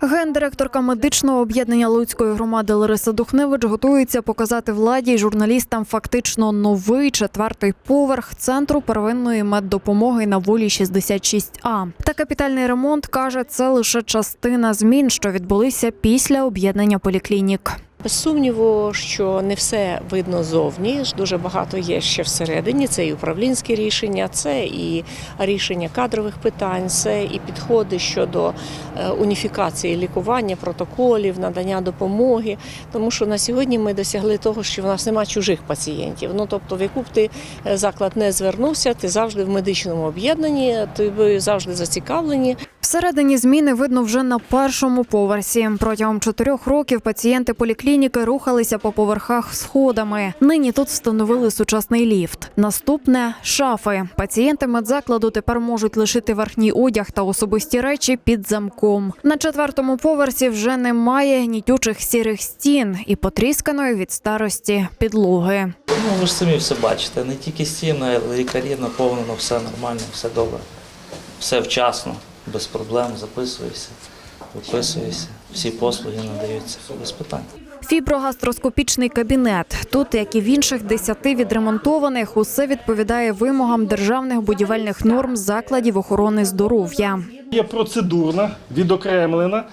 Гендиректорка медичного об'єднання Луцької громади Лариса Духневич готується показати владі й журналістам фактично новий четвертий поверх центру первинної меддопомоги на волі 66А. Та капітальний ремонт каже, це лише частина змін, що відбулися після об'єднання поліклінік. Без сумніву, що не все видно зовні. Дуже багато є ще всередині. Це і управлінські рішення, це і рішення кадрових питань, це і підходи щодо е, уніфікації лікування, протоколів, надання допомоги. Тому що на сьогодні ми досягли того, що в нас немає чужих пацієнтів. Ну тобто, в яку б ти е, заклад не звернувся, ти завжди в медичному об'єднанні, тобі завжди зацікавлені. Всередині зміни видно вже на першому поверсі. Протягом чотирьох років пацієнти поліклініки рухалися по поверхах сходами. Нині тут встановили сучасний ліфт. Наступне шафи. Пацієнти медзакладу тепер можуть лишити верхній одяг та особисті речі під замком. На четвертому поверсі вже немає гнітючих сірих стін і потрісканої від старості підлоги. Ну, ви ж самі все бачите, не тільки стіни, але лікарі наповнено, все нормально, все добре. Все вчасно, без проблем, записуєшся, виписуєшся. Всі послуги надаються без питань. Фіброгастроскопічний кабінет. Тут, як і в інших десяти відремонтованих, усе відповідає вимогам державних будівельних норм закладів охорони здоров'я. Є процедурна, відокремлена,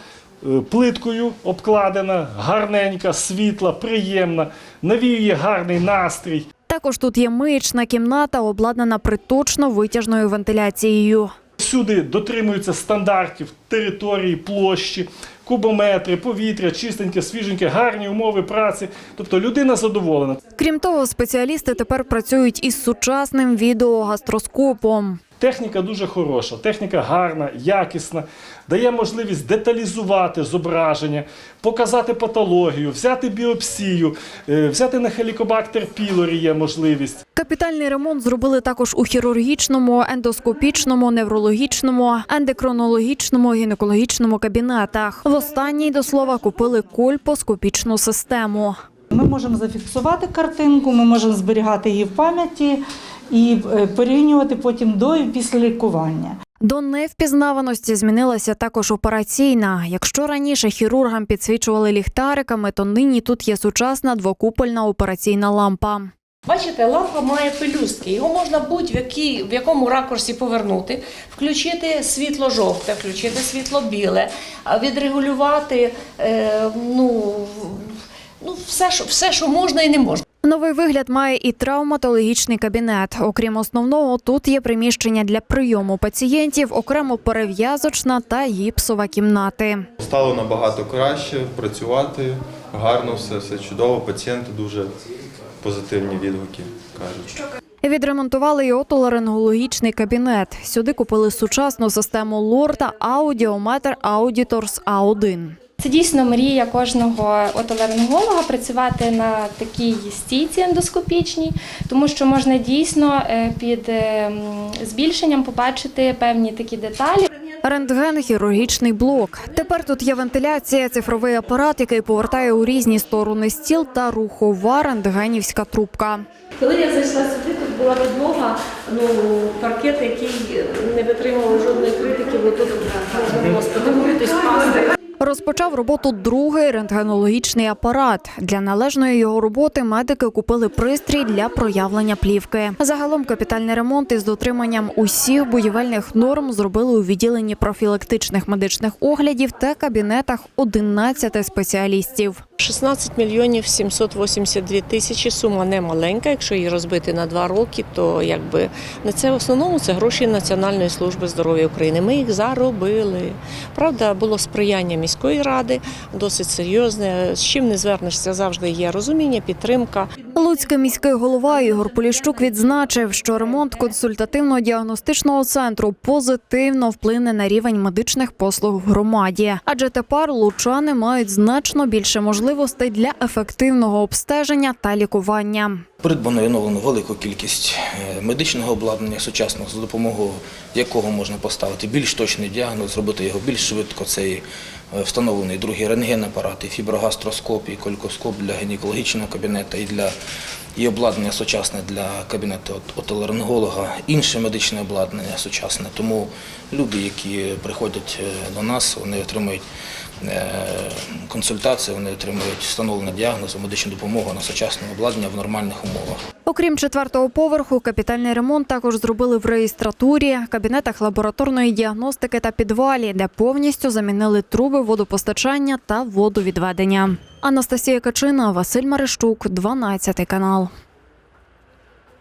е, плиткою обкладена, гарненька, світла, приємна, навіює гарний настрій. Також тут є миючна кімната, обладнана приточно витяжною вентиляцією. Всюди дотримуються стандартів території, площі, кубометри, повітря, чистеньке, свіженьке, гарні умови праці. Тобто людина задоволена. Крім того, спеціалісти тепер працюють із сучасним відеогастроскопом. Техніка дуже хороша, техніка гарна, якісна, дає можливість деталізувати зображення, показати патологію, взяти біопсію, е, взяти на хелікобактер пілорі є можливість. Капітальний ремонт зробили також у хірургічному, ендоскопічному, неврологічному, ендокронологічному, гінекологічному кабінетах. В останній до слова купили кольпоскопічну систему. Ми можемо зафіксувати картинку, ми можемо зберігати її в пам'яті і е, порівнювати потім до і після лікування. До невпізнаваності змінилася також операційна. Якщо раніше хірургам підсвічували ліхтариками, то нині тут є сучасна двокупольна операційна лампа. Бачите, лампа має пелюстки. Його можна будь в якій, в якому ракурсі повернути, включити світло жовте, включити світло біле, а відрегулювати е, ну, ну, все, що, все, що можна і не можна. Новий вигляд має і травматологічний кабінет. Окрім основного, тут є приміщення для прийому пацієнтів, окремо перев'язочна та гіпсова кімнати. Стало набагато краще працювати, гарно все, все чудово. Пацієнти дуже позитивні відгуки кажуть. Відремонтували й отоларингологічний кабінет. Сюди купили сучасну систему лор та аудіометр Auditors A1. Це дійсно мрія кожного отоларинголога працювати на такій стійці ендоскопічній, тому що можна дійсно е, під е, збільшенням побачити певні такі деталі. Рентген, хірургічний блок. Тепер тут є вентиляція, цифровий апарат, який повертає у різні сторони стіл та рухова рентгенівська трубка. Коли я зайшла сюди, тут була підлога, ну, паркет, який не витримував жодної критики, бо тут Розпочав роботу другий рентгенологічний апарат. Для належної його роботи медики купили пристрій для проявлення плівки. Загалом капітальний ремонт із дотриманням усіх будівельних норм зробили у відділенні профілактичних медичних оглядів та кабінетах 11 спеціалістів. 16 мільйонів 782 тисячі сума не маленька. Якщо її розбити на два роки, то якби не це в основному це гроші Національної служби здоров'я України. Ми їх заробили. Правда, було сприяння міської ради, досить серйозне. З чим не звернешся, завжди є розуміння, підтримка. Луцький міський голова Ігор Поліщук відзначив, що ремонт консультативно-діагностичного центру позитивно вплине на рівень медичних послуг в громаді, адже тепер лучани мають значно більше можливостей для ефективного обстеження та лікування. Придбано і оновлено велику кількість е, медичного обладнання сучасного, за допомогою якого можна поставити більш точний діагноз, зробити його більш швидко. Це і встановлений другий рентген-апарат, і фіброгастроскоп, і колькоскоп для гінекологічного кабінету, і для і обладнання сучасне для кабінету от- отоларинголога, інше медичне обладнання сучасне. Тому люди, які приходять е, до нас, вони отримують е, консультації, вони отримують встановлення діагнозу, медичну допомогу на сучасне обладнання в нормальних умовах. Окрім четвертого поверху, капітальний ремонт також зробили в реєстратурі, кабінетах лабораторної діагностики та підвалі, де повністю замінили труби водопостачання та водовідведення. Анастасія Качина, Василь Марищук, 12 канал.